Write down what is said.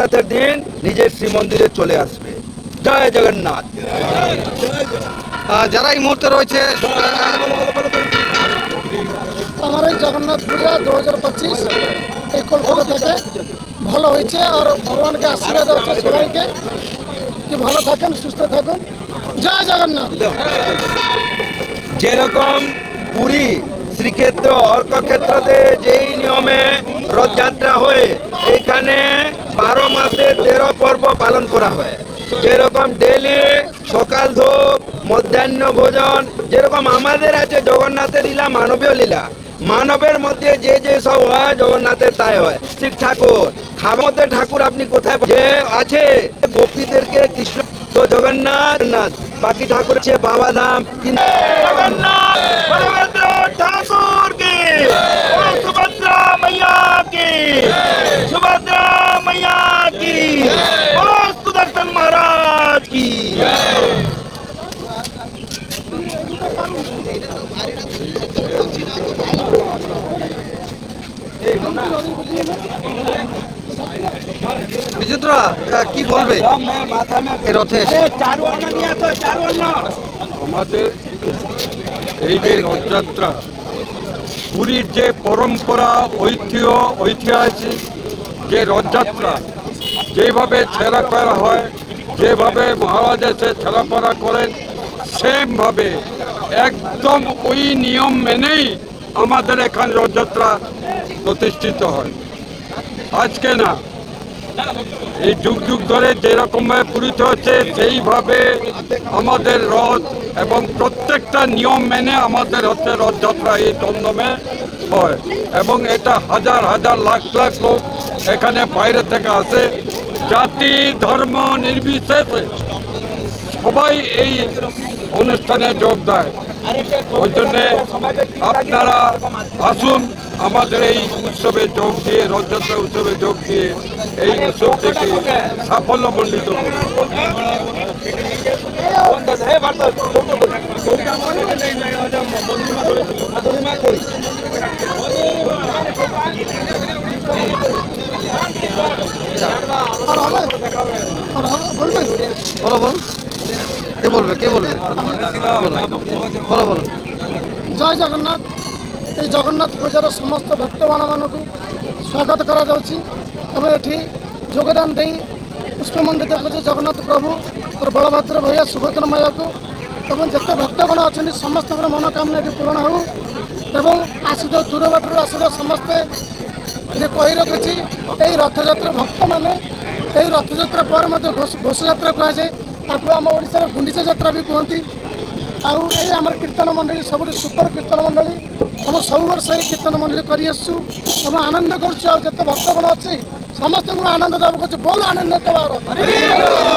রাতের দিন নিজের শ্রীমন্দিরে চলে আসবে। জয় জগন্নাথ। যারা এই মুহূর্তে রয়েছে আমার এই জগন্নাথ পূজা দু হাজার পঁচিশ এই কলকাতা থেকে ভালো হয়েছে আর ভগবানকে আশীর্বাদ হচ্ছে সবাইকে। কি ভালো থাকেন সুস্থ থাকুন। জয় জগন্নাথ। যেরকম পুরী শ্রীক্ষেত্র অর্কক্ষেত্রতে যেই নিয়মে রথযাত্রা হয় এখানে বারো মাসে তেরো পর্ব পালন করা হয়। যেরকম ডেলি সকাল ধূপ, মধ্যাহ্ন ভোজন, যেরকম আমাদের আছে জগন্নাথের লীলা, মানবীয় লীলা। মানবের মধ্যে যে যে সব হয়, জগন্নাথের তাই হয়। শিব ঠাকুর খামতে ঠাকুর আপনি কোথায় যে আছে, গোপীদেরকে কৃষ্ণ, তো জগন্নাথ নাথ বাকি ঠাকুর আছে বাবা ধাম জগন্নাথ ঠাকুর। मैया की ओ सुदर्शन महाराज की বিচিত্রা আহ, কি বলবে এই রথে এসে? আমাদের এই যে রথযাত্রা পুরীর যে পরম্পরা ঐতিহ্য ঐতিহাসিক যে রথযাত্রা যেভাবে ছেঁড়াপেড়া হয়, যেভাবে মহারাজ এসে ছেঁড়াপেড়া করেন, সেমভাবে একদম ওই নিয়ম মেনেই আমাদের এখানে রথযাত্রা প্রতিষ্ঠিত হয়। আজকে না, এই যুগ যুগ ধরে যেরকম ভাবে পুরিত হচ্ছে, সেইভাবে আমাদের রথ এবং প্রত্যেকটা নিয়ম মেনে আমাদের হচ্ছে রথযাত্রা এই দমদমে হয় এবং এটা হাজার হাজার লাখ লাখ লোক এখানে বাইরে থেকে আসে। জাতি, ধর্ম নির্বিশেষে সবাই এই অনুষ্ঠানে যোগ দেয়। ওই জন্যে আপনারা আসুন আমাদের এই উৎসবে যোগ দিয়ে, রথযাত্রা উৎসবে যোগ দিয়ে এই উৎসবটিকে সাফল্যমণ্ডিত করুন। আর হবে আর হবে বলবেন বলো বল কে বলবে কে বলবে বলো বলো ଜୟ ଜଗନ୍ନାଥ এই ଜଗନ୍ନାଥ ପୂଜାର ସମସ୍ତ ଭକ୍ତମାନମାନଙ୍କୁ ସ୍ୱାଗତ କରାଯାଉଛି ଏବଂ ଏଠି ଯୋଗଦାନ ଦେଇ ପୁଷ୍ପମଣ୍ଡିତ କରୁଛି ଜଗନ୍ନାଥ ପ୍ରଭୁ और ବଳଭଦ୍ର ଭୈୟା ସୁଭଦ୍ର ମାୟାକୁ ଏବଂ ଯେତେ ଭକ୍ତଗଣ ଅଛନ୍ତି ସମସ୍ତଙ୍କର ମନୋକାମନା ଏଠି ପୂରଣ ହେଉ ଏବଂ ଆସିଥିବା ଦୂର ବାଟରୁ ଆସିଥିବା ସମସ୍ତେ ଯେ କହି ରଖିଛି ଏହି ରଥଯାତ୍ରା ଭକ୍ତମାନେ ଏହି ରଥଯାତ୍ରା ପରେ ମଧ୍ୟ ଘୋଷ ଘୋଷଯାତ୍ରା କୁହାଯାଏ ତାକୁ ଆମ ଓଡ଼ିଶାର ଗୁଣ୍ଡିଚା ଯାତ୍ରା ବି କୁହନ୍ତି ଆଉ ଏଇ ଆମର କୀର୍ତ୍ତନ ମଣ୍ଡଳୀ ସବୁଠୁ ସୁପର କୀର୍ତ୍ତନ ମଣ୍ଡଳୀ ଆମେ ସବୁ ବର୍ଷ ଏଇ କୀର୍ତ୍ତନ ମଣ୍ଡଳୀ କରି ଆସୁଛୁ ଆମେ ଆନନ୍ଦ କରୁଛୁ ଆଉ ଯେତେ ଭକ୍ତଗଣ ଅଛି ସମସ୍ତଙ୍କୁ ଆନନ୍ଦ ଦେବାକୁ କରୁଛୁ ବହୁତ ଆନନ୍ଦ ଦେବାର